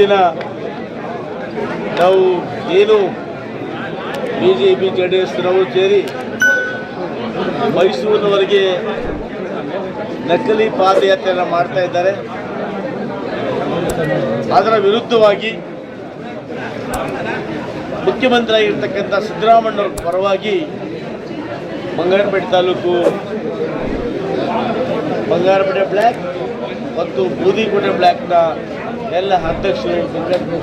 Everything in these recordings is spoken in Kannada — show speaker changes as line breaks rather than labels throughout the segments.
ದಿನ ನಾವು ಏನು B J P J D ಎಸ್ನವರು ಸೇರಿ ಮೈಸೂರಿನವರೆಗೆ ನಕಲಿ ಪಾದಯಾತ್ರೆಯನ್ನು ಮಾಡ್ತಾ ಇದ್ದಾರೆ. ಅದರ ವಿರುದ್ಧವಾಗಿ ಮುಖ್ಯಮಂತ್ರಿಯಾಗಿರ್ತಕ್ಕಂಥ ಸಿದ್ದರಾಮಣ್ಣವ್ರ ಪರವಾಗಿ ಬಂಗಾರಪೇಟೆ ತಾಲೂಕು, ಬಂಗಾರಪೇಟೆ ಬ್ಲ್ಯಾಕ್ ಮತ್ತು ಬೂದಿಕೋಟೆ ಬ್ಲ್ಯಾಕ್ನ ಎಲ್ಲ ಅಧ್ಯಕ್ಷರು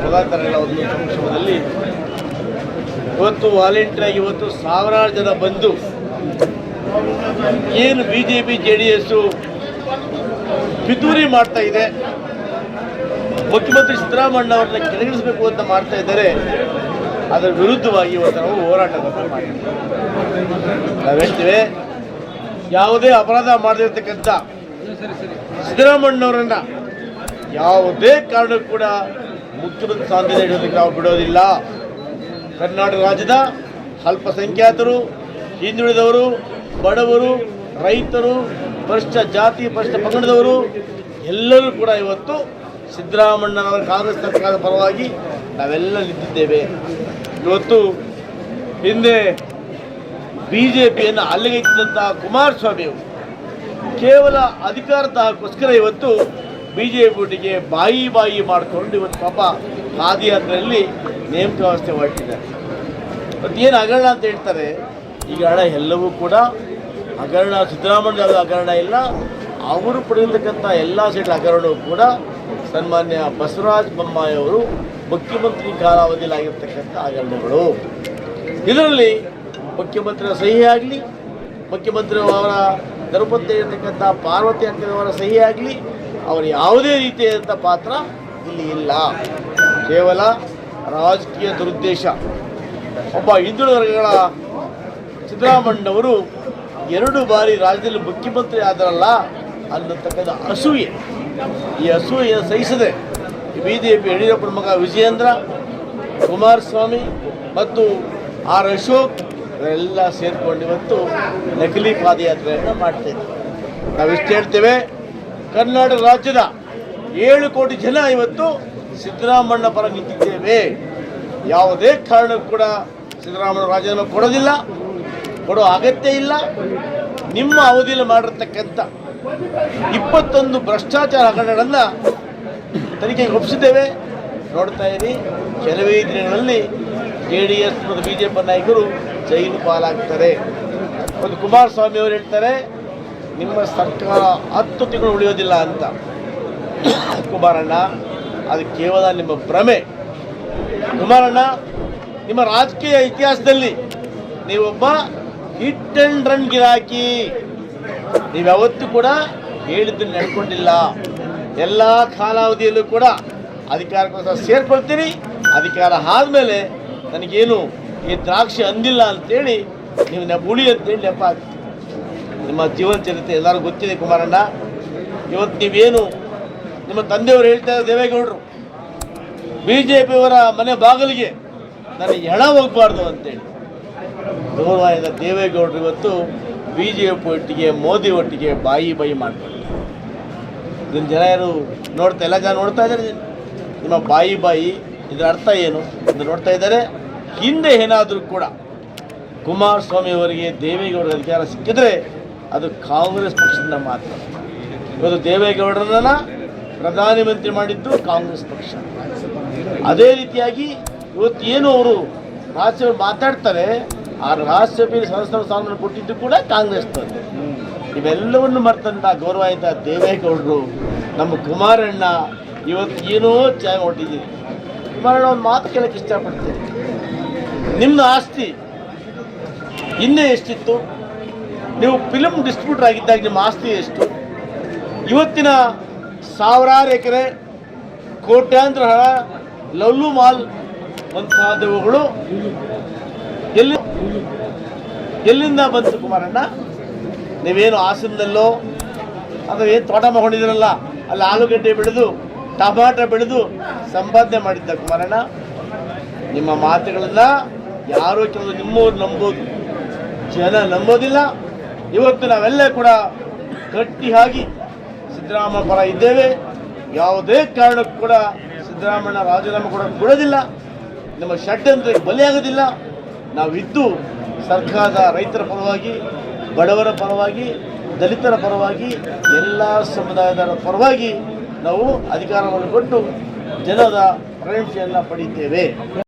ಪದಾರ್ಥಗಳ ಒಂದು ಸಂಕ್ಷೇಮದಲ್ಲಿ ಇವತ್ತು ವಾಲಂಟಿಯರ್ ಆಗಿ ಇವತ್ತು ಸಾವಿರಾರು ಜನ ಬಂದು ಏನು B J P J D S ಪಿತೂರಿ ಮಾಡ್ತಾ ಇದೆ. ಮುಖ್ಯಮಂತ್ರಿ ಸಿದ್ದರಾಮಣ್ಣ ಅವ್ರನ್ನ ಕೆಳಗಿಳಿಸಬೇಕು ಅಂತ ಮಾಡ್ತಾ ಇದ್ದಾರೆ. ಅದರ ವಿರುದ್ಧವಾಗಿ ಇವತ್ತು ನಾವು ಹೋರಾಟವನ್ನು ಮಾಡಿದ್ದೇವೆ ನಾವು ಹೇಳ್ತೇವೆ, ಯಾವುದೇ ಅಪರಾಧ ಮಾಡದಿರ್ತಕ್ಕಂಥ ಸಿದ್ದರಾಮಣ್ಣವರನ್ನ ಯಾವುದೇ ಕಾರಣಕ್ಕೂ ಕೂಡ ಮುಖ್ಯಮಂತ್ರಿ ಸ್ಥಾನದಿಂದ ಇಡೋದಕ್ಕೆ ನಾವು ಬಿಡೋದಿಲ್ಲ. ಕರ್ನಾಟಕ ರಾಜ್ಯದ ಅಲ್ಪಸಂಖ್ಯಾತರು, ಹಿಂದುಳಿದವರು, ಬಡವರು, ರೈತರು, ಭ್ರಷ್ಟ ಜಾತಿ, ಭ್ರಷ್ಟ ಪಂಗಡದವರು, ಎಲ್ಲರೂ ಕೂಡ ಇವತ್ತು ಸಿದ್ದರಾಮಣ್ಣನವರ ಕಾಂಗ್ರೆಸ್ ಸರ್ಕಾರದ ಪರವಾಗಿ ನಾವೆಲ್ಲ ನಿಂತಿದ್ದೇವೆ. ಇವತ್ತು ಹಿಂದೆ ಬಿ ಜೆ ಪಿಯನ್ನು ಅಲ್ಲಿಗೆ ಕುಮಾರಸ್ವಾಮಿ ಅವರು ಕೇವಲ ಅಧಿಕಾರದ ದಾಹಕ್ಕೋಸ್ಕರ ಇವತ್ತು ಬಿ ಜೆ ಬಾಯಿ ಬಾಯಿ ಮಾಡಿಕೊಂಡು ಇವತ್ತು ಪಾಪ ಪಾದಯಾತ್ರೆಯಲ್ಲಿ ನೇಮಕ ವ್ಯವಸ್ಥೆ ಹೊರಟಿದ್ದಾರೆ ಮತ್ತು ಏನು ಹಗರಣ ಅಂತ ಹೇಳ್ತಾರೆ, ಈಗ ಹಣ ಎಲ್ಲವೂ ಕೂಡ ಹಗರಣ, ಸಿದ್ದರಾಮಯ್ಯ ಹಗರಣ ಇಲ್ಲ, ಅವರು ಪಡೆದಿರ್ತಕ್ಕಂಥ ಎಲ್ಲ ಸೀಟ್ ಹಗರಣವೂ ಕೂಡ ಸನ್ಮಾನ್ಯ ಬಸವರಾಜ ಬೊಮ್ಮಾಯಿ ಅವರು ಮುಖ್ಯಮಂತ್ರಿ ಕಾಲಾವಧಿಯಲ್ಲಿ ಆಗಿರ್ತಕ್ಕಂಥ ಹಗರಣಗಳು. ಇದರಲ್ಲಿ ಮುಖ್ಯಮಂತ್ರಿಯ ಸಹಿ ಆಗಲಿ ಮುಖ್ಯಮಂತ್ರಿ ಅವರ ಧರ್ಮಪತ್ನಿ ಇರತಕ್ಕಂಥ ಪಾರ್ವತಿ ಅಂಕದವರ ಸಹಿ ಆಗಲಿ ಅವರ ಯಾವುದೇ ರೀತಿಯಾದಂಥ ಪಾತ್ರ ಇಲ್ಲಿ ಇಲ್ಲ. ಕೇವಲ ರಾಜಕೀಯ ದುರುದ್ದೇಶ. ಒಬ್ಬ ಹಿಂದುಳಿದ ವರ್ಗಗಳ ಸಿದ್ದರಾಮಣ್ಣವರು ಎರಡು ಬಾರಿ ರಾಜ್ಯದಲ್ಲಿ ಮುಖ್ಯಮಂತ್ರಿ ಆದರಲ್ಲ ಅನ್ನತಕ್ಕಂಥ ಅಸೂಯೆ. ಈ ಅಸೂಯೆ ಸಹಿಸದೆ ಬಿ ಜೆ ಪಿ ಯಡಿಯೂರಪ್ಪನ ಮಗ ವಿಜಯೇಂದ್ರ, ಕುಮಾರಸ್ವಾಮಿ ಮತ್ತು ಆರ್ ಅಶೋಕ್ ಎಲ್ಲ ಸೇರಿಕೊಂಡು ಇವತ್ತು ನಕಲಿ ಪಾದಯಾತ್ರೆಯನ್ನು ಮಾಡ್ತೇವೆ ನಾವಿಷ್ಟು ಹೇಳ್ತೇವೆ. ಕರ್ನಾಟಕ ರಾಜ್ಯದ ಏಳು ಕೋಟಿ ಜನ ಇವತ್ತು ಸಿದ್ದರಾಮಣ್ಣ ಪರ ನಿಂತಿದ್ದೇವೆ. ಯಾವುದೇ ಕಾರಣಕ್ಕೂ ಕೂಡ ಸಿದ್ದರಾಮಣ್ಣ ರಾಜೀನಾಮೆ ಕೊಡೋದಿಲ್ಲ, ಕೊಡೋ ಅಗತ್ಯ ಇಲ್ಲ. ನಿಮ್ಮ ಅವಧಿಯಲ್ಲಿ ಮಾಡಿರ್ತಕ್ಕಂಥ ಇಪ್ಪತ್ತೊಂದು ಭ್ರಷ್ಟಾಚಾರ ಹಗರಣಗಳನ್ನು ತನಿಖೆಗೆ ಒಪ್ಪಿಸಿದ್ದೇವೆ. ನೋಡ್ತಾ ಇರಿ, ಕೆಲವೇ ದಿನಗಳಲ್ಲಿ ಜೆ ಡಿ ಎಸ್ ಮತ್ತು ಬಿ ಜೆ ಪಿ ನಾಯಕರು ಜೈಲು ಪಾಲಾಗ್ತಾರೆ. ಒಂದು ಕುಮಾರಸ್ವಾಮಿ ಅವರು ಹೇಳ್ತಾರೆ ನಿಮ್ಮ ಸರ್ಕಾರ ಹತ್ತು ತಿಂಗಳು ಉಳಿಯೋದಿಲ್ಲ ಅಂತ. ಕುಮಾರಣ್ಣ, ಅದು ಕೇವಲ ನಿಮ್ಮ ಭ್ರಮೆ. ಕುಮಾರಣ್ಣ, ನಿಮ್ಮ ರಾಜಕೀಯ ಇತಿಹಾಸದಲ್ಲಿ ನೀವೊಬ್ಬ ಹಿಟ್ ಆ್ಯಂಡ್ ರನ್ ಗಿರಾಕಿ. ನೀವು ಯಾವತ್ತೂ ಕೂಡ ಹೇಳಿದ್ದು ನಡ್ಕೊಂಡಿಲ್ಲ ಎಲ್ಲ ಕಾಲಾವಧಿಯಲ್ಲೂ ಕೂಡ ಅಧಿಕಾರಕ್ಕೋಸ್ಕರ ಸೇರ್ಕೊಳ್ತೀನಿ. ಅಧಿಕಾರ ಆದಮೇಲೆ ನನಗೇನು ಈ ದ್ರಾಕ್ಷಿ ಅಂದಿಲ್ಲ ಅಂತೇಳಿ ನೀವು ನೆಪ ಉಳಿ ಅಂತೇಳಿ ನೆಪ ನಿಮ್ಮ ಜೀವನ ಚರಿತ್ರೆ ಎಲ್ಲರಿಗೂ ಗೊತ್ತಿದೆ ಕುಮಾರಣ್ಣ. ಇವತ್ತು ನೀವೇನು ನಿಮ್ಮ ತಂದೆಯವರು ಹೇಳ್ತಾ ಇದ್ದಾರೆ ದೇವೇಗೌಡರು. ಬಿ ಜೆ ಪಿಯವರ ಮನೆ ಬಾಗಿಲಿಗೆ ನನಗೆ ಹೆಣ ಹೋಗಬಾರ್ದು ಅಂತೇಳಿ. ಗೌರವಾದ ದೇವೇಗೌಡರು ಇವತ್ತು ಬಿ ಜೆ ಪಿ ಒಟ್ಟಿಗೆ, ಮೋದಿ ಒಟ್ಟಿಗೆ ಬಾಯಿ ಬಾಯಿ ಮಾಡ್ತಾರೆ. ಇದನ್ನು ಜನ ಯಾರು ನೋಡ್ತಾ ಎಲ್ಲ ಜನ ನೋಡ್ತಾ ಇದ್ದಾರೆ ನಿಮ್ಮ ಬಾಯಿ ಬಾಯಿ, ಇದರ ಅರ್ಥ ಏನು ಅಂತ ನೋಡ್ತಾ ಇದ್ದಾರೆ. ಹಿಂದೆ ಏನಾದರೂ ಕೂಡ ಕುಮಾರಸ್ವಾಮಿ ಅವರಿಗೆ ದೇವೇಗೌಡರ ಅಧಿಕಾರ ಸಿಕ್ಕಿದ್ರೆ ಅದು ಕಾಂಗ್ರೆಸ್ ಪಕ್ಷದಿಂದ ಮಾತ್ರ. ಇವತ್ತು ದೇವೇಗೌಡರನ್ನ ಪ್ರಧಾನಿ ಮಂತ್ರಿ ಮಾಡಿದ್ದು ಕಾಂಗ್ರೆಸ್ ಪಕ್ಷ. ಅದೇ ರೀತಿಯಾಗಿ ಇವತ್ತು ಏನು ಅವರು ರಾಜ್ಯಸಭೆ ಮಾತಾಡ್ತಾರೆ, ಆ ರಾಜ್ಯಸಭೆಯಲ್ಲಿ ಸದಸ್ಯರ ಸ್ಥಾನವನ್ನು ಕೊಟ್ಟಿದ್ದು ಕೂಡ ಕಾಂಗ್ರೆಸ್ ತಂದೆ ಇವೆಲ್ಲವನ್ನು ಮರ್ತಂತ ಗೌರವಾಯಿತ ದೇವೇಗೌಡರು ನಮ್ಮ ಕುಮಾರಣ್ಣ ಇವತ್ತು ಏನೋ ಚೆನ್ನಾಗಿ ಹೊಟ್ಟಿದ್ದೀರಿ ಕುಮಾರಣ್ಣ, ಒಂದು ಮಾತು ಕೇಳಕ್ಕೆ ಇಷ್ಟಪಡ್ತೀನಿ. ನಿಮ್ಮ ಆಸ್ತಿ, ಇನ್ನೇ ಎಷ್ಟಿತ್ತು? ನೀವು ಫಿಲಮ್ ಡಿಸ್ಟ್ರಿಬ್ಯೂಟರ್ ಆಗಿದ್ದಾಗ ನಿಮ್ಮ ಆಸ್ತಿ ಎಷ್ಟು? ಇವತ್ತಿನ ಸಾವಿರಾರು ಎಕರೆ ಕೋಟ್ಯಾಂತರ ಹಣ ಲವ್ಲು ಮಾಲ್ ಮುಂತಾದವುಗಳು ಎಲ್ಲಿ ಎಲ್ಲಿಂದ ಬಂತು ಕುಮಾರಣ್ಣ? ನೀವೇನು ಹಾಸನದಲ್ಲೋ ಅಥವಾ ಏನು ತೋಟ ಮಾಡಿದಿರಲ್ಲ ಅಲ್ಲಿ ಆಲೂಗಡ್ಡೆ ಬೆಳೆದು ಟಮಾಟ ಬೆಳೆದು ಸಂಪಾದನೆ ಮಾಡಿದ್ದ ಕುಮಾರಣ್ಣ, ನಿಮ್ಮ ಮಾತುಗಳನ್ನು ಯಾರೋ ಕೆಲವು ನಿಮ್ಮವ್ರು ನಂಬೋದು, ಜನ ನಂಬೋದಿಲ್ಲ. ಇವತ್ತು ನಾವೆಲ್ಲ ಕೂಡ ಗಟ್ಟಿಯಾಗಿ ಆಗಿ ಸಿದ್ದರಾಮಯ್ಯ ಪರ ಇದ್ದೇವೆ. ಯಾವುದೇ ಕಾರಣಕ್ಕೂ ಕೂಡ ಸಿದ್ದರಾಮಯ್ಯ ರಾಜೀನಾಮೆ ಕೂಡ ಕೊಡೋದಿಲ್ಲ. ನಮ್ಮ ಷಡ್ಯಂತ್ರಕ್ಕೆ ಬಲಿಯಾಗೋದಿಲ್ಲ. ನಾವಿದ್ದು ಸರ್ಕಾರದ ರೈತರ ಪರವಾಗಿ, ಬಡವರ ಪರವಾಗಿ, ದಲಿತರ ಪರವಾಗಿ, ಎಲ್ಲ ಸಮುದಾಯದ ಪರವಾಗಿ ನಾವು ಅಧಿಕಾರವನ್ನು ಕೊಟ್ಟು ಜನರ ಪ್ರಶಂಸೆಯನ್ನು ಪಡೆಯುತ್ತೇವೆ.